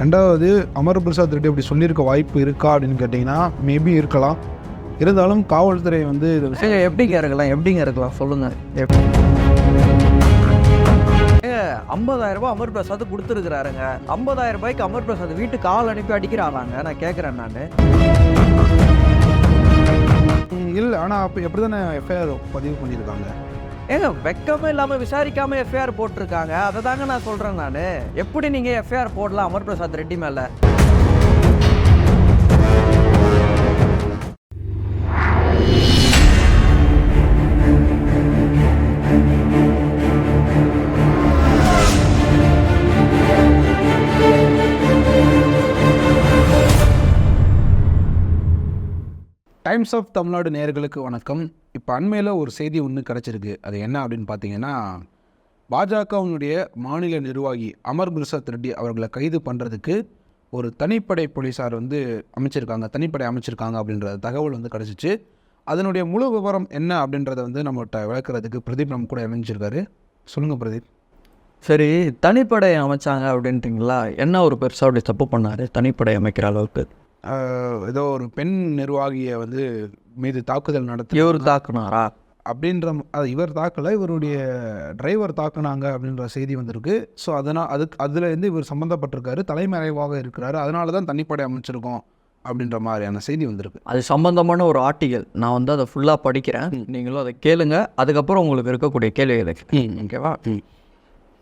ரெண்டாவது அமர் பிரசாத் ரெட்டி அப்படி சொல்லியிருக்க வாய்ப்பு இருக்கா அப்படின்னு கேட்டிங்கன்னா மேபி இருக்கலாம். இருந்தாலும் காவல்துறை வந்து எப்படிங்க இருக்கலாம்? எப்படிங்க இருக்கலாம்? சொல்லுங்க. ஏங்க ஐம்பதாயிரம் ரூபாய் அமர் பிரசாத் கொடுத்துருக்குறாருங்க. ஐம்பதாயிரம் ரூபாய்க்கு அமர் பிரசாத் வீட்டுக்கு ஆள் அனுப்பி அடிக்கிறாளாங்க. நான் கேட்குறேன் நான். இல்லை ஆனால் அப்போ எப்படி தானே எஃப்ஐஆர் பதிவு பண்ணியிருக்காங்க? ஏங்க வெக்கமே இல்லாமல் விசாரிக்காம எஃப்ஐஆர் போட்டிருக்காங்க. அதை தாங்க நான் சொல்கிறேன் நான். எப்படி நீங்கள் எஃப்ஐஆர் போடலாம்? அமர் பிரசாத் ரெட்டி மேலே. டைம்ஸ் ஆஃப் தமிழ்நாடு நேர்களுக்கு வணக்கம். இப்போ அண்மையில் ஒரு செய்தி ஒன்று கிடச்சிருக்கு. அது என்ன அப்படின்னு பார்த்தீங்கன்னா பாஜகவினுடைய மாநில நிர்வாகி அமர் பிரசாத் ரெட்டி அவர்களை கைது பண்ணுறதுக்கு ஒரு தனிப்படை போலீஸார் வந்து அமைச்சிருக்காங்க தனிப்படை அமைச்சிருக்காங்க அப்படின்ற தகவல் வந்து கிடச்சிச்சு. அதனுடைய முழு விவரம் என்ன அப்படின்றத வந்து நம்மகிட்ட விளக்குறதுக்கு பிரதீப் நம்ம கூட இணைஞ்சிருக்காரு. சொல்லுங்கள் பிரதீப். சரி தனிப்படை அமைச்சாங்க அப்படின்ட்டிங்களா என்ன ஒரு பெருசாக அப்படி தப்பு பண்ணார்? தனிப்படை அமைக்கிற அளவுக்கு. ஏதோ ஒரு பெண் நிர்வாகியை வந்து மீது தாக்குதல் நடத்தி இவர் தாக்குனாரா? அப்படின்ற அது இவர் தாக்கலை இவருடைய டிரைவர் தாக்குனாங்க அப்படின்ற செய்தி வந்திருக்கு. ஸோ அதனால் அதுக்கு அதில் இருந்து இவர் சம்மந்தப்பட்டிருக்காரு தலைமறைவாக இருக்கிறாரு. அதனால தான் தனிப்படை அமைச்சிருக்கோம் அப்படின்ற மாதிரியான செய்தி வந்திருக்கு. அது சம்பந்தமான ஒரு ஆர்டிகல். நான் வந்து அதை ஃபுல்லாக படிக்கிறேன். நீங்களும் அதை கேளுங்க. அதுக்கப்புறம் உங்களுக்கு இருக்கக்கூடிய கேள்வி ஓகேவா?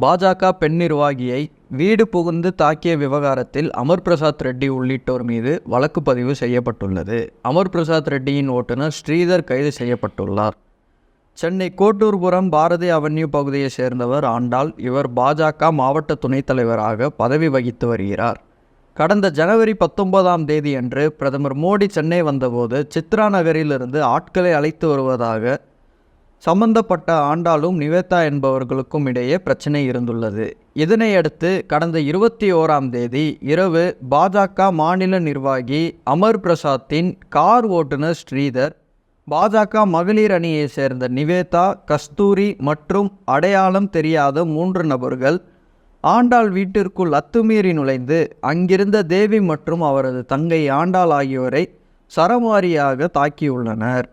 பாஜக பெண் நிர்வாகியை வீடு புகுந்து தாக்கிய விவகாரத்தில் அமர் பிரசாத் ரெட்டி உள்ளிட்டோர் மீது வழக்கு பதிவு செய்யப்பட்டுள்ளது. அமர் பிரசாத் ரெட்டியின் ஓட்டுநர் ஸ்ரீதர் கைது செய்யப்பட்டுள்ளார். சென்னை கோட்டூர்புரம் பாரதி அவென்யூ பகுதியைச் சேர்ந்தவர் ஆண்டாள். இவர் பாஜக மாவட்ட துணைத் தலைவராக பதவி வகித்து வருகிறார். கடந்த ஜனவரி பத்தொன்பதாம் தேதியன்று பிரதமர் மோடி சென்னை வந்தபோது சித்ரா நகரிலிருந்து ஆட்களை அழைத்து வருவதாக சம்பந்தப்பட்ட ஆண்டாளும் நிவேதா என்பவர்களுக்கும் இடையே பிரச்சனை இருந்துள்ளது. இதனையடுத்து கடந்த இருபத்தி ஓராம் தேதி இரவு பாஜக மாநில நிர்வாகி அமர் பிரசாத்தின் கார் ஓட்டுநர் ஸ்ரீதர் பாஜக மகளிர் அணியைச் சேர்ந்த நிவேதா கஸ்தூரி மற்றும் அடையாளம் தெரியாத மூன்று நபர்கள் ஆண்டாள் வீட்டிற்குள் அத்துமீறி நுழைந்து அங்கிருந்த தேவி மற்றும் அவரது தங்கை ஆண்டாள் ஆகியோரை சரமாரியாக தாக்கியுள்ளனர்.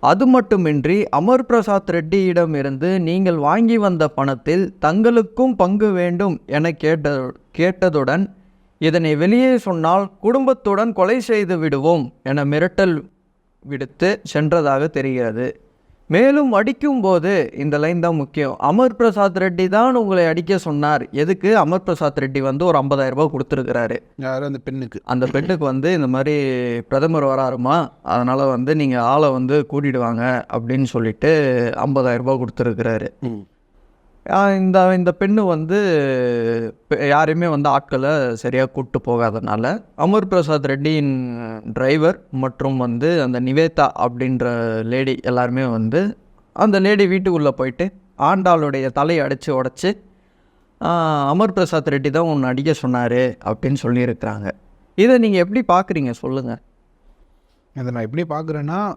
அது மட்டுமின்றி அமர் பிரசாத் ரெட்டியிடம் இருந்து நீங்கள் வாங்கி வந்த பணத்தில் தங்களுக்கும் பங்கு வேண்டும் என கேட்ட கேட்டதுடன் இதனை வெளியே சொன்னால் குடும்பத்துடன் கொலை செய்து விடுவோம் என மிரட்டல் விடுத்து சென்றதாக தெரிகிறது. மேலும் அடிக்கும்போது இந்த லைன் தான் முக்கியம். அமர் பிரசாத் ரெட்டி தான் உங்களை அடிக்க சொன்னார். எதுக்கு? அமர் பிரசாத் ரெட்டி வந்து ஒரு 50000 ரூபாய் கொடுத்துருக்கிறாரு. யார்? அந்த பெண்ணுக்கு. அந்த பெண்ணுக்கு வந்து இந்த மாதிரி பிரதமர் வராருமா? அதனால் வந்து நீங்கள் ஆளை வந்து கூட்டிட்டு வாங்க அப்படின்னு சொல்லிட்டு 50000 ரூபாய் கொடுத்துருக்கிறாரு. இந்த இந்த பெண்ணு வந்து யாரையுமே வந்து ஆட்களை சரியாக கூப்பிட்டு போகாதனால அமர் பிரசாத் ரெட்டியின் டிரைவர் மற்றும் வந்து அந்த நிவேதா அப்படின்ற லேடி எல்லாருமே வந்து அந்த லேடி வீட்டுக்குள்ளே போயிட்டு ஆண்டாளுடைய தலையை அடித்து உடச்சி அமர் பிரசாத் ரெட்டி தான் உன்னை அடிக்க சொன்னார் அப்படின்னு சொல்லியிருக்கிறாங்க. இதை நீங்கள் எப்படி பார்க்குறீங்க சொல்லுங்கள் இதை நான் எப்படி பார்க்குறேன்னா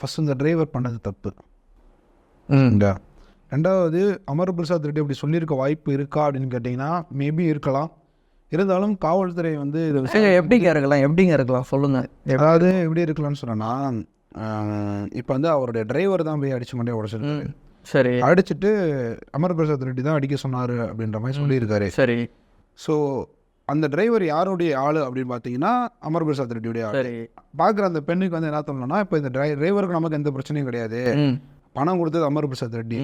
ஃபஸ்ட் இந்த டிரைவர் பண்ணது தப்பு. ம். ரெண்டாவது அமர் பிரசாத் ரெட்டி அப்படி சொல்லியிருக்க வாய்ப்பு இருக்கா அப்படின்னு கேட்டிங்கன்னா மேபி இருக்கலாம். இருந்தாலும் காவல்துறை வந்து இதை எப்படிங்க இருக்கலாம்? எப்படிங்க இருக்கலாம்? சொல்லுங்கள் அதாவது எப்படி இருக்கலாம்னு சொன்னா இப்போ வந்து அவருடைய டிரைவர் தான் போய் அடிச்சு மண்டையை உடச்சிருக்காரு. சரி. அடிச்சுட்டு அமர் பிரசாத் ரெட்டி தான் அடிக்க சொன்னாரு அப்படின்ற மாதிரி சொல்லியிருக்காரு. சரி. ஸோ அந்த டிரைவர் யாருடைய ஆளு அப்படின்னு பார்த்தீங்கன்னா அமர் பிரசாத் ரெட்டியுடைய ஆளு. சரி. பார்க்குற அந்த பெண்ணுக்கு வந்து என்ன சொல்லணும்னா இப்போ இந்த டிரை டிரைவருக்கு நமக்கு எந்த பிரச்சனையும் கிடையாது. பணம் கொடுத்தது அமர் பிரசாத் ரெட்டி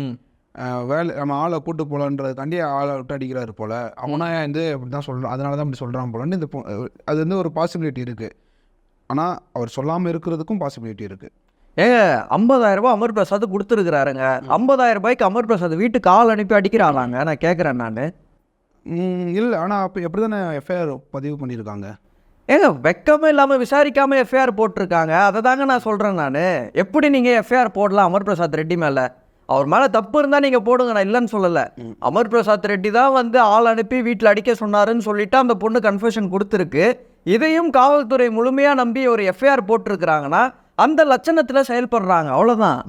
வேலை நம்ம ஆளை கூட்டு போகலான்றதுக்காண்டி ஆளை விட்டு அடிக்கிறாரு போல. அவனா வந்து அப்படி தான் சொல்கிறான் அதனால தான் அப்படி சொல்கிறான் போலன்னு இந்த அது வந்து ஒரு பாசிபிலிட்டி இருக்குது ஆனால் அவர் சொல்லாமல் இருக்கிறதுக்கும் பாசிபிலிட்டி இருக்குது ஏங்க 50000 ரூபாய் அமர் பிரசாத் கொடுத்துருக்குறாருங்க. 50000 ரூபாய்க்கு அமர் பிரசாத் வீட்டுக்கு ஆள் அனுப்பி அடிக்கிறாளாங்க நான் கேட்குறேன் நான். இல்லை. ஆனால் அப்போ எப்படி தானே எஃப்ஐஆர் பதிவு பண்ணியிருக்காங்க? ஏங்க வெக்கமே இல்லாமல் விசாரிக்காம எஃப்ஐஆர் போட்டிருக்காங்க. அதை தாங்க நான் சொல்கிறேன் நான். எப்படி நீங்கள் எஃப்ஐஆர் போடலாம் அமர் பிரசாத் ரெட்டி மேலே? அவர் மேலே தப்பு இருந்தால் நீங்கள் போடுங்க நான் இல்லைன்னு சொல்லலை. அமர் பிரசாத் ரெட்டி தான் வந்து ஆள் அனுப்பி வீட்டில் அடிக்க சொன்னாருன்னு சொல்லிட்டு அந்த பொண்ணு கன்ஃபெஷன் கொடுத்துருக்கு. இதையும் காவல்துறை முழுமையாக நம்பி ஒரு எஃப்ஐஆர் போட்டிருக்கிறாங்கன்னா அந்த லட்சணத்தில் செயல்படுறாங்க. அவ்வளோதான்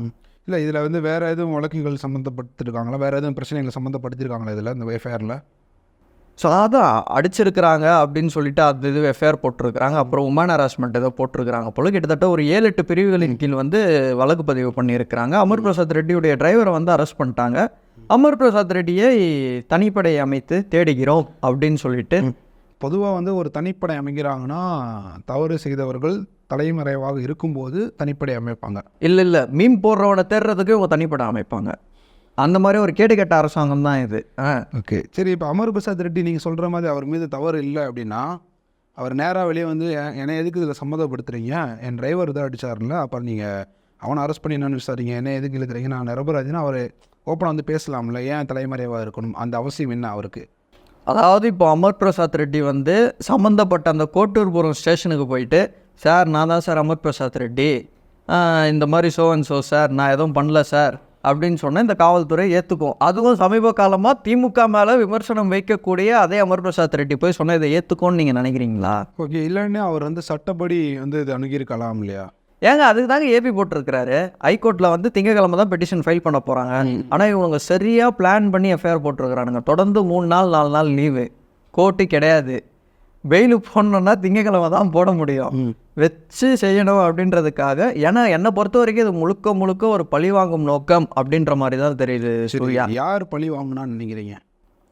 இல்லை இதில் வந்து வேறு எதுவும் வழக்குகள் சம்மந்தப்பட்டிருக்காங்களா வேறு எதுவும் பிரச்சனைகள் சம்மந்தப்படுத்தியிருக்காங்களா இதில் இந்த எஃப்ஐஆரில் ஸோ அதான் அடிச்சிருக்கிறாங்க அப்படின்னு சொல்லிட்டு அது இது எஃப்ஐஆர் போட்டிருக்கிறாங்க. அப்புறம் உமன் ஹராஸ்மெண்ட் ஏதோ போட்டிருக்கிறாங்க போல. கிட்டத்தட்ட ஒரு ஏழு எட்டு பிரிவுகளின் கீழ் வந்து வழக்கு பதிவு பண்ணியிருக்கிறாங்க. அமர் பிரசாத் ரெட்டியுடைய டிரைவரை வந்து அரெஸ்ட் பண்ணிட்டாங்க. அமர் பிரசாத் ரெட்டியை தனிப்படை அமைத்து தேடுகிறோம் அப்படின்னு சொல்லிட்டு பொதுவாக வந்து ஒரு தனிப்படை அமைக்கிறாங்கன்னா தவறு செய்தவர்கள் தலைமறைவாக இருக்கும்போது தனிப்படை அமைப்பாங்க. இல்லை இல்லை. மீன் போடுறவனை தேடுறதுக்கு இவங்க தனிப்படை அமைப்பாங்க. அந்த மாதிரி ஒரு கேடு கெட்ட அரசாங்கம் தான் இது. ஆ. ஓகே. சரி இப்போ அமர் பிரசாத் ரெட்டி நீங்கள் சொல்கிற மாதிரி அவர் மீது தவறு இல்லை அப்படின்னா அவர் நேராக வெளியே வந்து "எ- என்னை எதுக்கு இதில் சம்மந்தப்படுத்துறீங்க என் டிரைவர் தான் அடிச்சார்ல அப்புறம் நீங்கள் அவனை அரெஸ்ட் பண்ணி என்னன்னு விசாரிங்க. என்ன எதுக்கு இழுக்கிறீங்க? நான் நிரபராஜனா அவர் ஓப்பனாக வந்து பேசலாம்ல. ஏன் தலைமறைவாக இருக்கணும்? அந்த அவசியம் என்ன அவருக்கு? அதாவது இப்போ அமர் பிரசாத் ரெட்டி வந்து சம்மந்தப்பட்ட அந்த கோட்டூர்புரம் ஸ்டேஷனுக்கு போயிட்டு சார் நான் தான் சார் அமர் பிரசாத் ரெட்டி. இந்த மாதிரி சோ அண்ட் சோ சார் நான் எதுவும் பண்ணல சார். அப்படின்னு சொன்னால் இந்த காவல்துறை ஏற்றுக்கும் அதுவும் சமீப காலமாக திமுக மேலே விமர்சனம் வைக்கக்கூடிய அதே அமர் பிரசாத் ரெட்டி போய் சொன்ன இதை ஏற்றுக்கும்னு நீங்கள் நினைக்கிறீங்களா? ஓகே இல்லைன்னா அவர் வந்து சட்டப்படி வந்து இது அணுகியிருக்கலாம் இல்லையா? ஏங்க அதுக்கு தாங்க ஏபி போட்டிருக்கிறாரு. ஹைகோர்ட்டில் வந்து திங்கக்கிழமை தான் பெட்டிஷன் ஃபைல் பண்ண போகிறாங்க ஆனால் இவங்க சரியாக பிளான் பண்ணி எஃப்ஐஆர் போட்டிருக்கிறானுங்க. தொடர்ந்து மூணு நாள் நாலு நாள் லீவு. கோர்ட்டு கிடையாது. பெயிலு போடணுன்னா திங்கக்கிழமை தான் போட முடியும். வச்சு செய்யணும் அப்படின்றதுக்காக ஏன்னா என்னை பொறுத்த வரைக்கும் இது முழுக்க முழுக்க ஒரு பழிவாங்கும் நோக்கம் அப்படின்ற மாதிரி தான் தெரியுது சூர்யா. யார் பழி வாங்கினான்னு நினைக்கிறீங்க?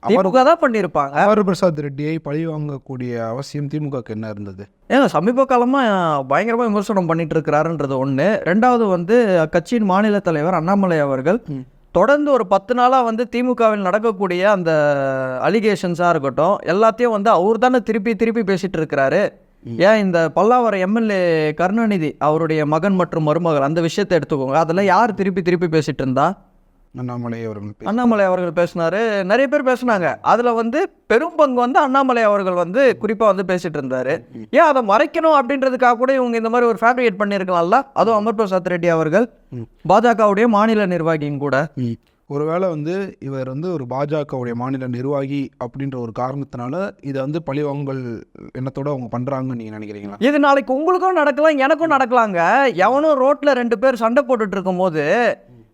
திமுக தான் பண்ணியிருப்பாங்க. அமர் பிரசாத் ரெட்டியை பழி வாங்கக்கூடிய அவசியம் திமுகக்கு என்ன இருந்தது? ஏங்க சமீப காலமாக பயங்கரமாக விமர்சனம் பண்ணிட்டு இருக்கிறாருன்றது ஒன்று ரெண்டாவது வந்து கட்சியின் மாநில தலைவர் அண்ணாமலை அவர்கள் தொடர்ந்து ஒரு பத்து நாளாக வந்து திமுகவில் நடக்கக்கூடிய அந்த அலிகேஷன்ஸாக இருக்கட்டும் எல்லாத்தையும் வந்து அவர் தானே திருப்பி திருப்பி பேசிட்டு இருக்கிறாரு. ஏன் இந்த பல்லாவரம் எம்எல்ஏ கருணாநிதி அவருடைய மகன் மற்றும் மருமகள் அந்த விஷயத்தை எடுத்துக்கோங்க. அதில் யார் திருப்பி திருப்பி பேசிட்டு இருந்தா? அண்ணாமலை அவர்கள் அண்ணாமலை அவர்கள் பேசினாரு. நிறைய பேர் பேசுனாங்க. அதில் வந்து பெரும் பங்கு வந்து அண்ணாமலை அவர்கள் வந்து குறிப்பாக வந்து பேசிட்டு இருந்தாரு. ஏன் அதை மறைக்கணும் அப்படின்றதுக்காக கூட இவங்க இந்த மாதிரி ஒரு ஃபேப்ரிகேட் பண்ணியிருக்கலாம்ல? அதுவும் அமர் பிரசாத் ரெட்டி அவர்கள் பாஜகவுடைய மாநில நிர்வாகியும் கூட. ஒருவேளை வந்து இவர் வந்து ஒரு பாஜகவுடைய மாநில நிர்வாகி அப்படின்ற ஒரு காரணத்தினால இதை வந்து பழிவாங்கல் எண்ணத்தோட அவங்க பண்றாங்கன்னு நீங்க நினைக்கிறீங்களா? இது நாளைக்கு உங்களுக்கும் நடக்கலாம் எனக்கும் நடக்கலாங்க. எவனும் ரோட்ல ரெண்டு பேர் சண்டை போட்டுட்டு இருக்கும்போது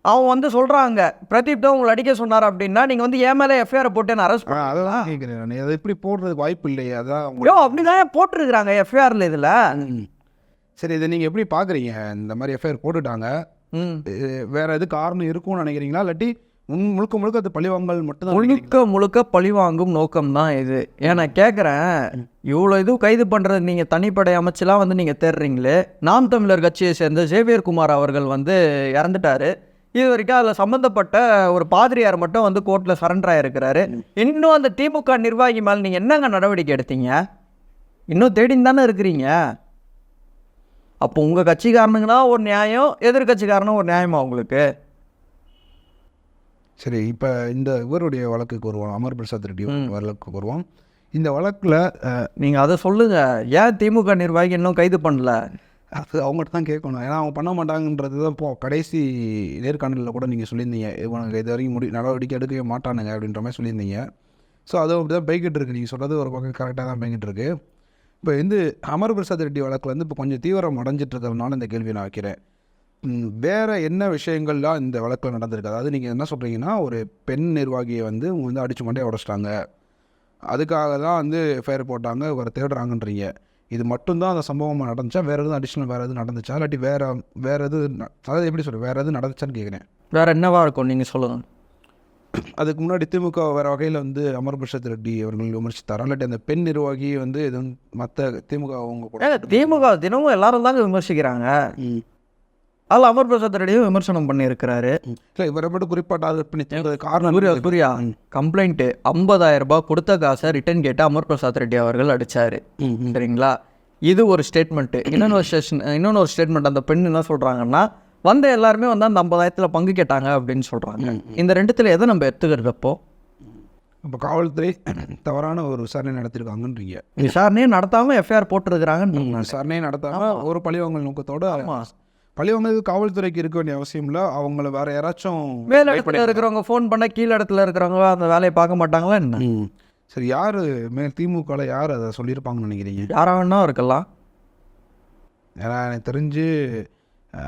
அவன் வந்து சொல்றாங்க பிரதீப் தான் உங்களை அடிக்க சொன்னார் அப்படின்னா நீங்க வந்து என் மேலே எஃப்ஐஆர் போட்டு என்ன அரெஸ்ட் அதான் கேட்குறேன் நான். அதை எப்படி போடுறதுக்கு வாய்ப்பு இல்லையே அதான் அவங்க- ஐயோ அப்படிதான் போட்டிருக்கிறாங்க எஃப்ஐஆர்ல இதுல. சரி இதை நீங்க எப்படி பாக்குறீங்க? இந்த மாதிரி எஃப்ஐஆர் போட்டுட்டாங்க. வேற எது காரணம் இருக்கும்னு நினைக்கிறீங்களா? இல்லாட்டி முழுக்க முழுக்க அது பழிவாங்கல் மட்டும்தான் முழுக்க முழுக்க பழிவாங்கும் நோக்கம் தான் இது. ஏன் நான் கேட்குறேன் இவ்வளோ இது கைது பண்ணுறது நீங்கள் தனிப்படை அமைச்செல்லாம் வந்து நீங்கள் தேடுறீங்களே நாம் தமிழர் கட்சியை சேர்ந்த ஜேவியர் குமார் அவர்கள் வந்து இறந்துட்டாரு. இது வரைக்கும் அதில் சம்மந்தப்பட்ட ஒரு பாதிரியார் மட்டும் வந்து கோர்ட்டில் சரண்டர் ஆகிருக்கிறாரு இன்னும் அந்த திமுக நிர்வாகி மேலே நீங்கள் என்னங்க நடவடிக்கை எடுத்தீங்க? இன்னும் தேடின்னு தானே இருக்கிறீங்க? அப்போ உங்கள் கட்சிக்காரனுங்கன்னா ஒரு நியாயம் எதிர்கட்சிக்காரனும் ஒரு நியாயமா உங்களுக்கு? சரி இப்போ இந்த இவருடைய வழக்குக்கு வருவோம் அமர் பிரசாத் ரெட்டி. வழக்குக்கு வருவோம் இந்த வழக்கில் நீங்கள் அதை சொல்லுங்கள் ஏன் திமுக நிர்வாகி இன்னும் கைது பண்ணல? அது அவங்ககிட்ட தான் கேட்கணும். ஏன்னா அவங்க பண்ண மாட்டாங்கன்றது தான் இப்போ கடைசி நேர்காணலில் கூட நீங்கள் சொல்லியிருந்தீங்க. இவனுக்கு இது வரைக்கும் முடி நடவடிக்கை எடுக்கவே மாட்டானுங்க அப்படின்ற மாதிரி சொல்லியிருந்தீங்க. ஸோ அதுவும் அப்படி தான் போய்கிட்டு இருக்கு. நீங்கள் சொல்கிறது ஒரு பக்கம் கரெக்டாக தான் போய்கிட்டு இருக்கு. இப்போ வந்து அமர் பிரசாத் ரெட்டி வழக்கில் வந்து இப்போ கொஞ்சம் தீவிரம் அடைஞ்சிட்டு இருக்கிறதுனால இந்த கேள்வி நான் வைக்கிறேன். வேறு என்ன விஷயங்கள்லாம் இந்த வழக்கில் நடந்திருக்கு? அதாவது நீங்கள் என்ன சொல்கிறீங்கன்னா ஒரு பெண் நிர்வாகியை வந்து அவங்க வந்து அடிச்சு கொண்டே உடச்சிட்டாங்க. அதுக்காக தான் வந்து ஃபயர் போட்டாங்க இவரை தேடுறாங்கன்றீங்க. இது மட்டும்தான் அந்த சம்பவமாக நடந்துச்சா? வேறு எதுவும் அடிஷ்னல் வேறு எதுவும் நடந்துச்சா? இல்லாட்டி வேறு வேறு எது அதாவது எப்படி சொல்கிறேன் வேறு எதுவும் நடந்துச்சான்னு கேட்குறேன் வேற என்னவா இருக்கும்? நீங்கள் சொல்லுங்கள் அதுக்கு முன்னாடி திமுக வேறு வகையில் வந்து அமர் பிரசாத் ரெட்டி அவர்கள் விமர்சித்தாரா? இல்லாட்டி அந்த பெண் நிர்வாகி வந்து எதுவும் மற்ற திமுக அவங்க கூட திமுக தினமும் எல்லாரும் தாங்க விமர்சிக்கிறாங்க. அதில் அமர் பிரசாத் ரெட்டியும் விமர்சனம் பண்ணியிருக்கிறாரு. இல்லை இவரை மட்டும் குறிப்பாக டார்கெட் பண்ணி காரணம் என்ன? சூர்யா கம்ப்ளைண்ட்டு ஐம்பதாயிரம் ரூபாய் கொடுத்த காசை ரிட்டர்ன் கேட்டு அமர் பிரசாத் ரெட்டி அவர்கள் ம். சரிங்களா? இது ஒரு ஸ்டேட்மெண்ட்டு இன்னொன்று ஒரு ஸ்டேஷன் இன்னொன்று ஒரு ஸ்டேட்மெண்ட் அந்த பெண் என்ன சொல்கிறாங்கன்னா வந்த எல்லாருமே வந்து அந்த ஐம்பதாயிரத்தில் பங்கு கேட்டாங்க அப்படின்னு சொல்கிறாங்க இந்த ரெண்டுத்தில் எதை நம்ம எடுத்துக்கிறது அப்போ? இப்போ காவல்துறை தவறான ஒரு விசாரணை நடத்திருக்காங்கன்றீங்க. விசாரணையே நடத்தாமல் எஃப்ஐஆர் போட்டிருக்கிறாங்கன்னு விசாரணையை நடத்தாம ஒரு பழிவாங்கல் நோக்கத்தோட பழிவாங்கல் காவல்துறைக்கு இருக்க வேண்டிய அவசியம் இல்லை. அவங்கள வேற யாராச்சும் மேல் இடத்துல இருக்கிறவங்க ஃபோன் பண்ண கீழ் இடத்துல இருக்கிறவங்க அந்த வேலையை பார்க்க மாட்டாங்களா என்ன? ம். சரி யார்? மேல் திமுகவில் யார் அதை சொல்லியிருப்பாங்கன்னு நினைக்கிறீங்க? யாரா வேணா இருக்கலாம். ஏன்னா எனக்கு தெரிஞ்சு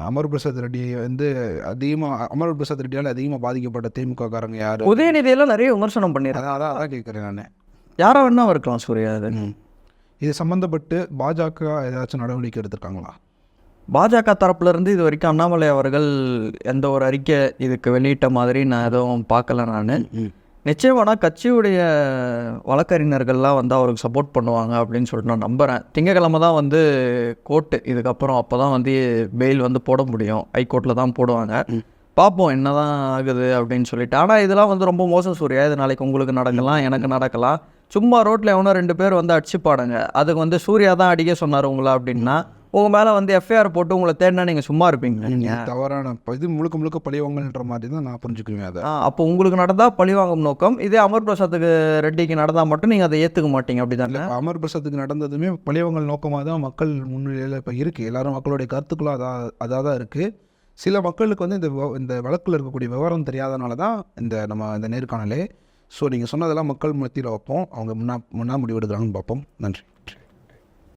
அமர் பிரசாத் ரெட்டி வந்து அதிகமாக அமர் பிரசாத் ரெட்டியால் அதிகமாக பாதிக்கப்பட்ட திமுக காரங்க யார்? உதயநிதியெல்லாம் நிறைய விமர்சனம் பண்ணியிருக்காங்க அதான் அதான் கேட்குறேன் நான். யாரா வேணா இருக்கலாம் சூர்யா இது சம்மந்தப்பட்டு பாஜக ஏதாச்சும் நடவடிக்கை எடுத்திருக்காங்களா? பாஜக தரப்புல இருந்து இது வரைக்கும் அண்ணாமலை அவர்கள் எந்த ஒரு அறிக்கை இதுக்கு வெளியிட்ட மாதிரி நான் எதுவும் பார்க்கல நான். நிச்சயமானா கட்சியுடைய வழக்கறிஞர்கள்லாம் வந்து அவருக்கு சப்போர்ட் பண்ணுவாங்க அப்படின்னு சொல்லிட்டு நான் நம்புகிறேன் திங்கக்கிழமை தான் வந்து கோர்ட்டு இதுக்கப்புறம் அப்போ தான் வந்து பெயில் வந்து போட முடியும். ஹைகோர்ட்டில் தான் போடுவாங்க. பார்ப்போம் என்னதான் ஆகுது அப்படின்னு சொல்லிட்டு. ஆனால் இதெல்லாம் வந்து ரொம்ப மோசம் சூர்யா. இது நாளைக்கு உங்களுக்கு நடக்கலாம் எனக்கு நடக்கலாம். சும்மா ரோட்டில் எவனோ ரெண்டு பேர் வந்து அடிச்சுப்பாடுங்க அதுக்கு வந்து சூர்யா தான் அடிக்க சொன்னார் உங்களை அப்படின்னா உங்கள் மேலே வந்து எஃப்ஐஆர் போட்டு உங்களை தேடினா நீங்கள் சும்மா இருப்பீங்க. இது தவறான இது முழுக்க முழுக்க பழிவாங்கன்ற மாதிரி தான் நான் புரிஞ்சுக்குவேன் அதை. அப்போ உங்களுக்கு நடந்தால் பழிவாங்கும் நோக்கம் இதே அமர் பிரசாத்துக்கு ரெட்டிக்கு நடந்தால் மட்டும் நீங்கள் அதை ஏற்றுக்க மாட்டீங்க அப்படி தானே அமர் பிரசாத்துக்கு நடந்ததுமே பழிவாங்கல் நோக்கமாக தான் மக்கள் முன்னிலையில் இப்போ இருக்குது எல்லாரும் மக்களுடைய கருத்துக்களும் அதாக அதாக தான் இருக்குது சில மக்களுக்கு வந்து இந்த இந்த வழக்கில் இருக்கக்கூடிய விவரம் தெரியாதனால தான் இந்த நம்ம இந்த நேர்காணலே. ஸோ நீங்கள் சொன்னதெல்லாம் மக்கள் மத்தியில் வைப்போம். அவங்க முன்னா முன்னா முடிவெடுக்கிறாங்கன்னு பார்ப்போம். நன்றி.